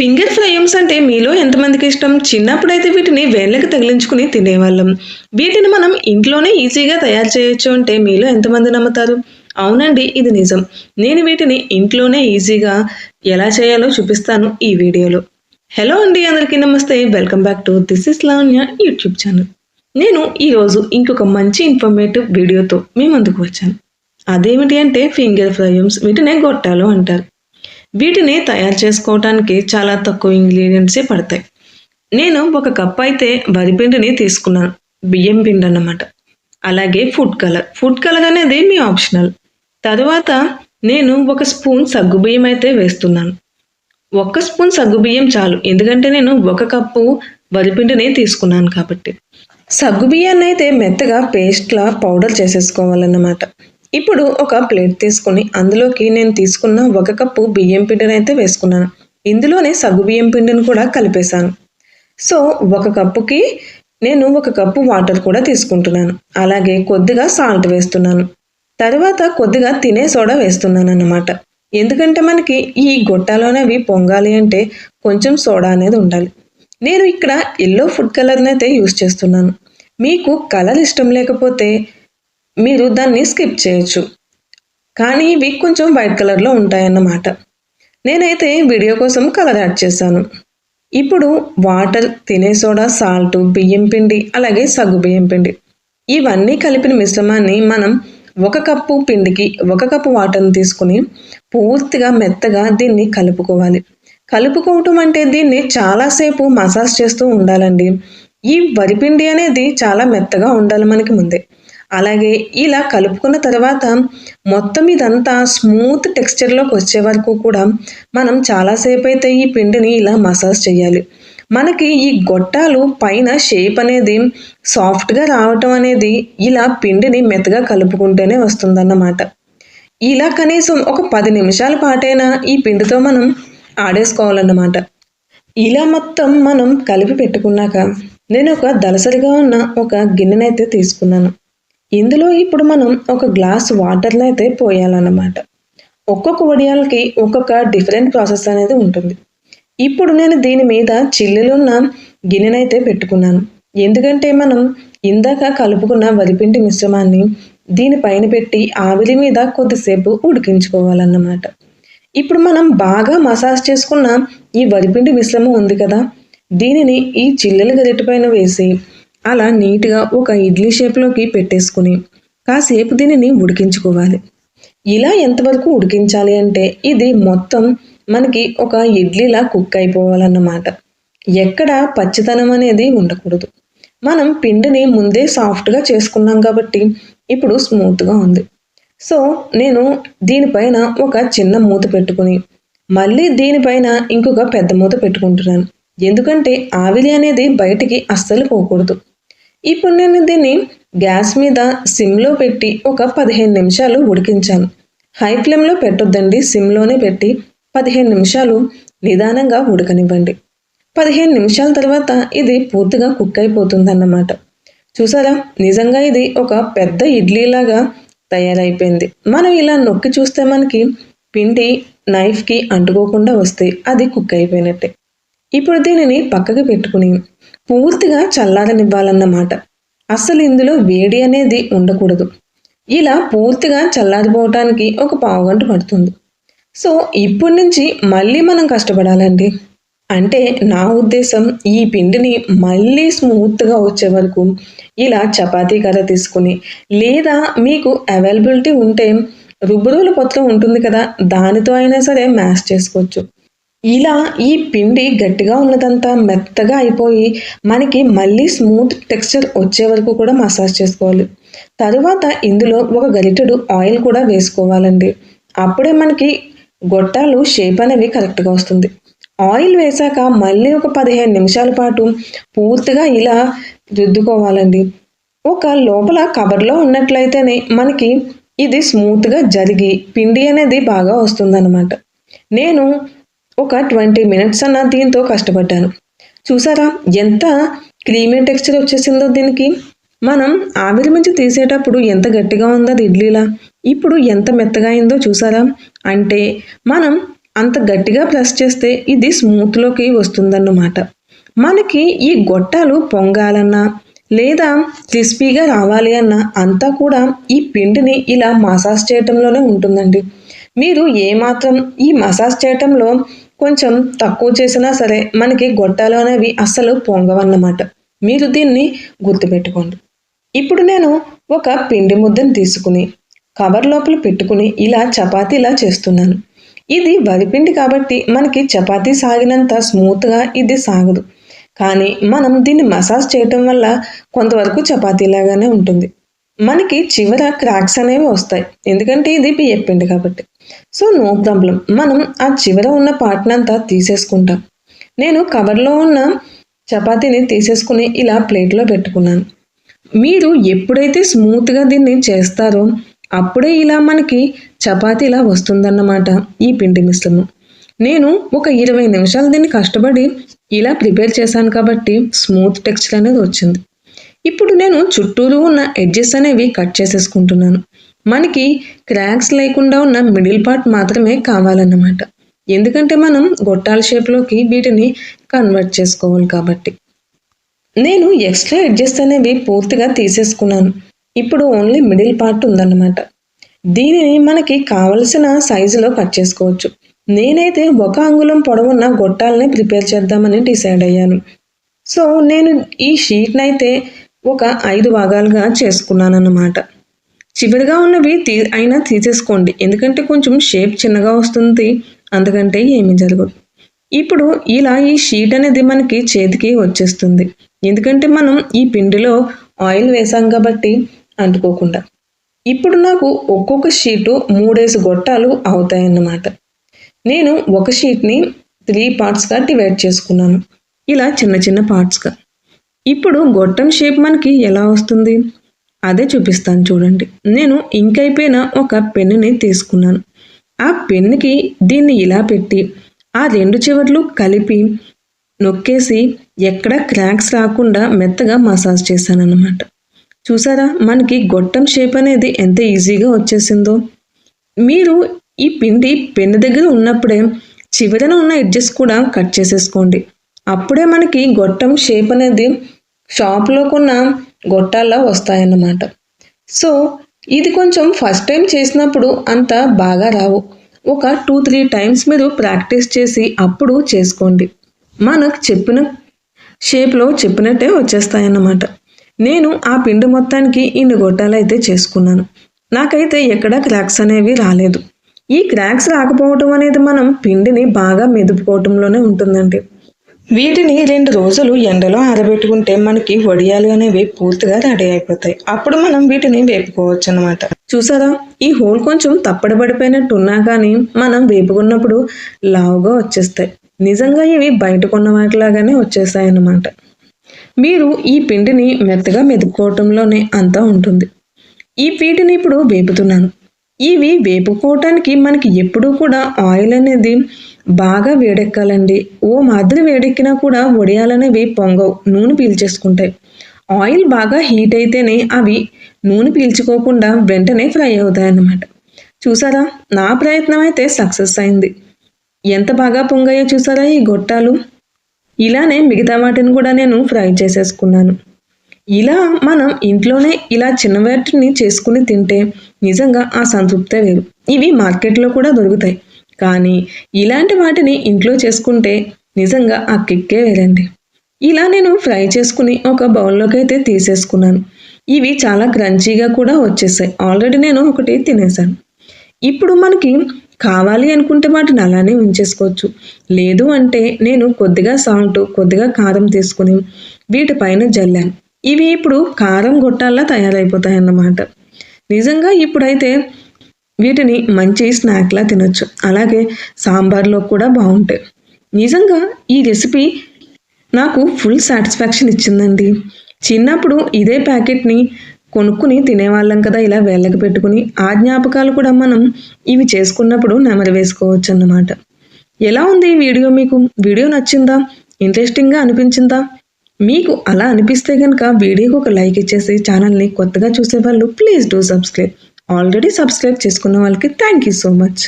Finger fryums అంటే మీలో ఎంతమందికి ఇష్టం? చిన్నప్పుడైతే వీటిని వేళ్ళకి తగిలించుకుని తినేవాళ్ళం. వీటిని మనం ఇంట్లోనే ఈజీగా తయారు చేయొచ్చు అంటే మీలో ఎంతమంది నమ్ముతారు? అవునండి ఇది నిజం. నేను వీటిని ఇంట్లోనే ఈజీగా ఎలా చేయాలో చూపిస్తాను ఈ వీడియోలో. హలో అండి అందరికీ నమస్తే. Welcome back to this is Lavanya YouTube channel. నేను ఈరోజు ఇంకొక మంచి ఇన్ఫర్మేటివ్ వీడియోతో మీ ముందుకు వచ్చాను. అదేమిటి అంటే ఫింగర్ ఫ్రైమ్స్ వీటినే గొట్టాలు అంటారు. వీటిని తయారు చేసుకోవడానికి చాలా తక్కువ ఇంగ్రీడియంట్సే పడతాయి. నేను ఒక కప్ అయితే వరిపిండిని తీసుకున్నాను. బియ్యం పిండి అన్నమాట. అలాగే ఫుడ్ కలర్ ఫుడ్ కలర్ అనేది మీ ఆప్షనల్ తర్వాత నేను ఒక స్పూన్ సగ్గుబియ్యం అయితే వేస్తున్నాను. ఒక్క స్పూన్ సగ్గుబియ్యం చాలు. ఎందుకంటే నేను ఒక కప్పు వరిపిండిని తీసుకున్నాను కాబట్టి. సగ్గుబియ్యాన్ని అయితే మెత్తగా పేస్ట్లా పౌడర్ చేసేసుకోవాలన్నమాట. ఇప్పుడు ఒక ప్లేట్ తీసుకొని అందులోకి నేను తీసుకున్న ఒక కప్పు బియ్యం పిండిని అయితే వేసుకున్నాను. ఇందులోనే సగ్గు బియ్యం పిండిని కూడా కలిపేశాను. సో ఒక కప్పుకి నేను ఒక కప్పు వాటర్ కూడా తీసుకుంటున్నాను. అలాగే కొద్దిగా సాల్ట్ వేస్తున్నాను. తర్వాత కొద్దిగా తినే సోడా వేస్తున్నాను అన్నమాట ఎందుకంటే మనకి ఈ గొట్టాలోనేవి పొంగాలి అంటే కొంచెం సోడా అనేది ఉండాలి. నేను ఇక్కడ ఎల్లో ఫుడ్ కలర్ని అయితే యూస్ చేస్తున్నాను. మీకు కలర్ ఇష్టం లేకపోతే మీరు దాన్ని స్కిప్ చేయొచ్చు. కానీ ఇవి కొంచెం వైట్ కలర్లో ఉంటాయన్నమాట. నేనైతే వీడియో కోసం కలర్ యాడ్ చేశాను. ఇప్పుడు వాటర్ తినే సోడా సాల్ట్ బియ్యం పిండి అలాగే సగ్గు బియ్యం పిండి. ఇవన్నీ కలిపిన మిశ్రమాన్ని మనం ఒక కప్పు పిండికి ఒక కప్పు వాటర్ని తీసుకుని పూర్తిగా మెత్తగా దీన్ని కలుపుకోవాలి. కలుపుకోవటం అంటే దీన్ని చాలాసేపు మసాజ్ చేస్తూ ఉండాలండి. ఈ వరిపిండి అనేది చాలా మెత్తగా ఉండాలి మనకి ముందే. అలాగే ఇలా కలుపుకున్న తర్వాత మొత్తం ఇదంతా స్మూత్ టెక్స్చర్లోకి వచ్చే వరకు కూడా మనం చాలాసేపు అయితే ఈ పిండిని ఇలా మసాజ్ చేయాలి. మనకి ఈ గొట్టాలు పైన షేప్ అనేది సాఫ్ట్గా రావటం అనేది ఇలా పిండిని మెత్తగా కలుపుకుంటేనే వస్తుందన్నమాట. ఇలా కనీసం ఒక పది నిమిషాల పాటైనా ఈ పిండితో మనం ఆడేసుకోవాలన్నమాట. ఇలా మొత్తం మనం కలిపి పెట్టుకున్నాక నేను ఒక దలసరిగా ఉన్న ఒక గిన్నెనైతే తీసుకున్నాను. ఇందులో ఇప్పుడు మనం ఒక గ్లాస్ వాటర్ని అయితే పోయాలన్నమాట. ఒక్కొక్క వడియాలకి ఒక్కొక్క డిఫరెంట్ ప్రాసెస్ అనేది ఉంటుంది. ఇప్పుడు నేను దీని మీద చిల్లులున్న గిన్నెనైతే పెట్టుకున్నాను. ఎందుకంటే మనం ఇందాక కలుపుకున్న వరిపిండి మిశ్రమాన్ని దీనిపైన పెట్టి ఆవిరి మీద కొద్దిసేపు ఉడికించుకోవాలన్నమాట. ఇప్పుడు మనం బాగా మసాజ్ చేసుకున్న ఈ వరిపిండి మిశ్రమం ఉంది కదా దీనిని ఈ చిల్లుల గరిటెపైన వేసి అలా నీట్గా ఒక ఇడ్లీ షేప్లోకి పెట్టేసుకుని కాసేపు దీనిని ఉడికించుకోవాలి. ఇలా ఎంతవరకు ఉడికించాలి అంటే ఇది మొత్తం మనకి ఒక ఇడ్లీలా కుక్ అయిపోవాలన్నమాట. ఎక్కడ పచ్చితనం అనేది ఉండకూడదు. మనం పిండిని ముందే సాఫ్ట్గా చేసుకున్నాం కాబట్టి ఇప్పుడు స్మూత్గా ఉంది. సో నేను దీనిపైన ఒక చిన్న మూత పెట్టుకుని మళ్ళీ దీనిపైన ఇంకొక పెద్ద మూత పెట్టుకుంటున్నాను. ఎందుకంటే ఆవిరి అనేది బయటికి అస్సలు పోకూడదు. ఇప్పుడు నేను దీన్ని గ్యాస్ మీద సిమ్లో పెట్టి ఒక పదిహేను నిమిషాలు ఉడికించాను హై ఫ్లేమ్లో పెట్టొద్దండి సిమ్లోనే పెట్టి పదిహేను నిమిషాలు నిదానంగా ఉడకనివ్వండి. పదిహేను నిమిషాల తర్వాత ఇది పూర్తిగా కుక్ అయిపోతుందన్నమాట. చూసారా? నిజంగా ఇది ఒక పెద్ద ఇడ్లీలాగా తయారైపోయింది. మనం ఇలా నొక్కి చూస్తే మనకి పిండి నైఫ్కి అంటుకోకుండా వస్తే అది కుక్ అయిపోయినట్టే. ఇప్పుడు దీనిని పక్కకి పెట్టుకుని పూర్తిగా చల్లారనివ్వాలన్నమాట. అసలు ఇందులో వేడి అనేది ఉండకూడదు. ఇలా పూర్తిగా చల్లారిపోవటానికి ఒక పావుగంట పడుతుంది. సో ఇప్పటి నుంచి మళ్ళీ మనం కష్టపడాలండి. అంటే నా ఉద్దేశం ఈ పిండిని మళ్ళీ స్మూత్గా వచ్చే వరకు ఇలా చపాతీ కర్ర తీసుకుని లేదా మీకు అవైలబిలిటీ ఉంటే రుబ్బురోలు పొత్తం ఉంటుంది కదా దానితో అయినా సరే మ్యాష్ చేసుకోవచ్చు. ఇలా ఈ పిండి గట్టిగా ఉన్నదంతా మెత్తగా అయిపోయి మనకి మళ్ళీ స్మూత్ టెక్స్చర్ వచ్చే వరకు కూడా మసాజ్ చేసుకోవాలి. తరువాత ఇందులో ఒక గరిటెడు ఆయిల్ కూడా వేసుకోవాలండి. అప్పుడే మనకి గొట్టాలు షేప్ అనేవి కరెక్ట్గా వస్తుంది. ఆయిల్ వేశాక మళ్ళీ ఒక పదిహేను నిమిషాల పాటు పూర్తిగా ఇలా రుద్దుకోవాలండి. ఒక లోపల కవర్లో ఉన్నట్లయితేనే మనకి ఇది స్మూత్గా జరిగి పిండి అనేది బాగా వస్తుందన్నమాట. నేను ఒక ట్వంటీ మినిట్స్ అన్న దీంతో కష్టపడ్డాను. చూసారా ఎంత క్రీమీ టెక్స్చర్ వచ్చేసిందో దీనికి? మనం ఆవిరి నుంచి తీసేటప్పుడు ఎంత గట్టిగా ఉందో అది ఇడ్లీలా? ఇప్పుడు ఎంత మెత్తగా అయిందో చూసారా? అంటే మనం అంత గట్టిగా ప్రెస్ చేస్తే ఇది స్మూత్లోకి వస్తుందన్నమాట. మనకి ఈ గొట్టాలు పొంగాలన్నా లేదా క్రిస్పీగా రావాలి అన్న అంతా కూడా ఈ పిండిని ఇలా మసాజ్ చేయటంలోనే ఉంటుందండి. మీరు ఏమాత్రం ఈ మసాజ్ చేయటంలో కొంచెం తక్కువ చేసినా సరే మనకి గొట్టాలు అనేవి అస్సలు పొంగవన్నమాట. మీరు దీన్ని గుర్తుపెట్టుకోండి. ఇప్పుడు నేను ఒక పిండి ముద్దను తీసుకుని కవర్ లోపల పెట్టుకుని ఇలా చపాతీలా చేస్తున్నాను. ఇది వరిపిండి కాబట్టి మనకి చపాతీ సాగినంత స్మూత్గా ఇది సాగదు. కానీ మనం దీన్ని మసాజ్ చేయటం వల్ల కొంతవరకు చపాతీలాగానే ఉంటుంది. మనకి చివర క్రాక్స్ అనేవి వస్తాయి. ఎందుకంటే ఇది బియ్యపిండి కాబట్టి. So no problem. మనం ఆ చివర ఉన్న పార్ట్నంతా తీసేసుకుంటాం. నేను కవర్లో ఉన్న చపాతీని తీసేసుకుని ఇలా ప్లేట్లో పెట్టుకున్నాను. మీరు ఎప్పుడైతే స్మూత్గా దీన్ని చేస్తారో అప్పుడే ఇలా మనకి చపాతీలా వస్తుందన్నమాట ఈ పిండి మిశ్రమం. నేను ఒక ఇరవై నిమిషాలు దీన్ని కష్టపడి ఇలా ప్రిపేర్ చేశాను కాబట్టి స్మూత్ టెక్స్చర్ అనేది వచ్చింది. ఇప్పుడు నేను చుట్టూరు ఉన్న ఎడ్జెస్ అనేవి కట్ చేసేసుకుంటున్నాను. మనకి క్రాక్స్ లేకుండా ఉన్న మిడిల్ పార్ట్ మాత్రమే కావాలన్నమాట. ఎందుకంటే మనం గొట్టాల షేప్లోకి వీటిని కన్వర్ట్ చేసుకోవాలి కాబట్టి. నేను ఎక్స్ట్రా ఎడ్జెస్ అనేవి పూర్తిగా తీసేసుకున్నాను. ఇప్పుడు ఓన్లీ మిడిల్ పార్ట్ ఉందన్నమాట. దీనిని మనకి కావలసిన సైజులో కట్ చేసుకోవచ్చు. నేనైతే ఒక అంగుళం పొడవున్న గొట్టాలని ప్రిపేర్ చేద్దామని డిసైడ్ అయ్యాను. సో నేను ఈ షీట్ని అయితే ఒక ఐదు భాగాలుగా చేసుకున్నాను అన్నమాట చివరిగా ఉన్నవి తీ అయినా తీసేసుకోండి. ఎందుకంటే కొంచెం షేప్ చిన్నగా వస్తుంది. అందుకంటే ఏమీ జరగదు. ఇప్పుడు ఇలా ఈ షీట్ అనేది మనకి చేతికి వచ్చేస్తుంది. ఎందుకంటే మనం ఈ పిండిలో ఆయిల్ వేసాం కాబట్టి అంటుకోకుండా. ఇప్పుడు నాకు ఒక్కొక్క షీటు మూడేసి గొట్టాలు అవుతాయన్నమాట. నేను ఒక షీట్ని త్రీ పార్ట్స్గా డివైడ్ చేసుకున్నాను. ఇలా చిన్న చిన్న పార్ట్స్గా. ఇప్పుడు గొట్టం షేప్ మనకి ఎలా వస్తుంది? అదే చూపిస్తాను చూడండి. నేను ఇంక్ అయిపోయిన ఒక పెన్నుని తీసుకున్నాను. ఆ పెన్నుకి దీన్ని ఇలా పెట్టి ఆ రెండు చివర్లు కలిపి నొక్కేసి ఎక్కడ క్రాక్స్ రాకుండా మెత్తగా మసాజ్ చేశాను అన్నమాట చూసారా? మనకి గొట్టం షేప్ అనేది ఎంత ఈజీగా వచ్చేసిందో. మీరు ఈ పిండి పెన్ను దగ్గర ఉన్నప్పుడే చివరన ఉన్న ఎడ్జెస్ కూడా కట్ చేసేసుకోండి. అప్పుడే మనకి గొట్టం షేప్ అనేది షాప్లో కొన్న గొట్టాల్లో వస్తాయన్నమాట. సో ఇది కొంచెం ఫస్ట్ టైం చేసినప్పుడు అంత బాగా రావు. ఒక టూ త్రీ టైమ్స్ మీరు ప్రాక్టీస్ చేసి అప్పుడు చేసుకోండి. మనకు చెప్పిన షేప్లో చెప్పినట్టే వచ్చేస్తాయన్నమాట. నేను ఆ పిండి మొత్తానికి ఇన్ని గొట్టాలు అయితే చేసుకున్నాను. నాకైతే ఎక్కడ క్రాక్స్ అనేవి రాలేదు. ఈ క్రాక్స్ రాకపోవటం అనేది మనం పిండిని బాగా మెదుపుకోవటంలోనే ఉంటుందండి. వీటిని రెండు రోజులు ఎండలో ఆరబెట్టుకుంటే మనకి వడియాలు అనేవి పూర్తిగా రెడీ అయిపోతాయి. అప్పుడు మనం వీటిని వేపుకోవచ్చు అనమాట చూసారా? ఈ హోల్ కొంచెం తప్పడబడిపోయినట్టు ఉన్నా కానీ మనం వేపుకున్నప్పుడు లావుగా వచ్చేస్తాయి. నిజంగా ఇవి బయట కొన్న వాటిలాగానే వచ్చేస్తాయి అన్నమాట మీరు ఈ పిండిని మెత్తగా మెదుపుకోవటంలోనే అంతా ఉంటుంది. ఈ వీటిని ఇప్పుడు వేపుతున్నాను. ఇవి వేపుకోవటానికి మనకి ఎప్పుడూ కూడా ఆయిల్ అనేది బాగా వేడెక్కాలండి. ఓ మాదిరి వేడెక్కినా కూడా వడియాలనేవి పొంగవు నూనె పీల్చేసుకుంటాయి ఆయిల్ బాగా హీట్ అయితేనే అవి నూనె పీల్చుకోకుండా వెంటనే ఫ్రై అవుతాయి అన్నమాట చూసారా? నా ప్రయత్నం అయితే సక్సెస్ అయింది. ఎంత బాగా పొంగాయో చూసారా ఈ గొట్టాలు? ఇలానే మిగతా వాటిని కూడా నేను ఫ్రై చేసేసుకున్నాను. ఇలా మనం ఇంట్లోనే ఇలా చిన్న వాటిని చేసుకుని తింటే నిజంగా ఆ సంతృప్తే వేరు. ఇవి మార్కెట్లో కూడా దొరుకుతాయి. కానీ ఇలాంటి వాటిని ఇంట్లో చేసుకుంటే నిజంగా ఆ కిక్కే వేరండి. ఇలా నేను ఫ్రై చేసుకుని ఒక బౌల్లోకి అయితే తీసేసుకున్నాను. ఇవి చాలా క్రంచీగా కూడా వచ్చేసాయి. ఆల్రెడీ నేను ఒకటి తినేసాను ఇప్పుడు మనకి కావాలి అనుకుంటే వాటిని అలానే ఉంచేసుకోవచ్చు. లేదు అంటే నేను కొద్దిగా సాల్ట్ కొద్దిగా కారం తీసుకుని వీటిపైన జల్లాను. ఇవి ఇప్పుడు కారం గొట్టాల్లా తయారైపోతాయి అన్నమాట నిజంగా ఇప్పుడైతే వీటిని మంచి స్నాక్లా తినొచ్చు. అలాగే సాంబార్లో కూడా బాగుంటాయి నిజంగా ఈ రెసిపీ నాకు ఫుల్ సాటిస్ఫాక్షన్ ఇచ్చిందండి. చిన్నప్పుడు ఇదే ప్యాకెట్ని కొనుక్కుని తినేవాళ్ళం కదా ఇలా వేళ్ళకి పెట్టుకుని ఆ జ్ఞాపకాలు కూడా మనం ఇవి చేసుకున్నప్పుడు నెమరు వేసుకోవచ్చు అన్నమాట ఎలా ఉంది ఈ వీడియో మీకు? వీడియో నచ్చిందా? ఇంట్రెస్టింగ్గా అనిపించిందా? మీకు అలా అనిపిస్తే కనుక వీడియోకి ఒక లైక్ ఇచ్చేసి ఛానల్ని కొత్తగా చూసే వాళ్ళు please do subscribe. Already subscribe చేసుకున్న వాళ్ళకి థ్యాంక్ యూ సో మచ్.